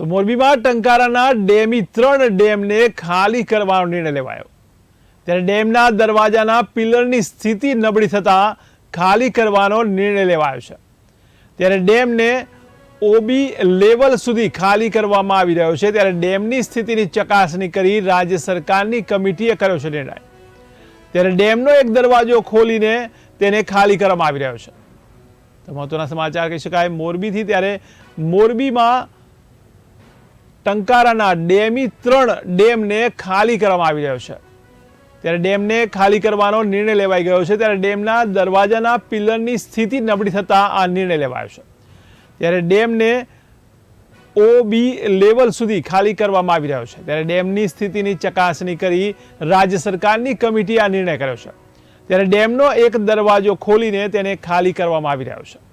તો મોરબીમાં ટંકારાના ડેમી ત્રણ ડેમને ખાલી કરવાનો નિર્ણય લેવાયો. ત્યારે ડેમના દરવાજાના પિલરની સ્થિતિ નબળી થતાં ખાલી કરવાનો નિર્ણય લેવાયો છે. ત્યારે ડેમને ઓબી લેવલ સુધી ખાલી કરવામાં આવી રહ્યો છે. ત્યારે ડેમની સ્થિતિની ચકાસણી કરી રાજ્ય સરકારની કમિટીએ કર્યો છે નિર્ણય. ત્યારે ડેમનો એક દરવાજો ખોલીને તેને ખાલી કરવામાં આવી રહ્યો છે. તો મહત્વના સમાચાર કહી શકાય, મોરબીથી. ત્યારે મોરબીમાં ટંકારાના ડેમી ત્રણ ડેમને ખાલી કરવામાં આવી રહ્યો છે. ત્યારે ડેમને ખાલી કરવાનો નિર્ણય લેવાઈ ગયો છે. ત્યારે ડેમના દરવાજાના પિલરની સ્થિતિ નબળી થતાં આ નિર્ણય લેવાયો છે. ત્યારે ડેમને ઓ બી લેવલ સુધી ખાલી કરવામાં આવી રહ્યો છે. ત્યારે ડેમની સ્થિતિની ચકાસણી કરી રાજ્ય સરકારની કમિટી આ નિર્ણય કર્યો છે. ત્યારે ડેમનો એક દરવાજો ખોલીને તેને ખાલી કરવામાં આવી રહ્યો છે.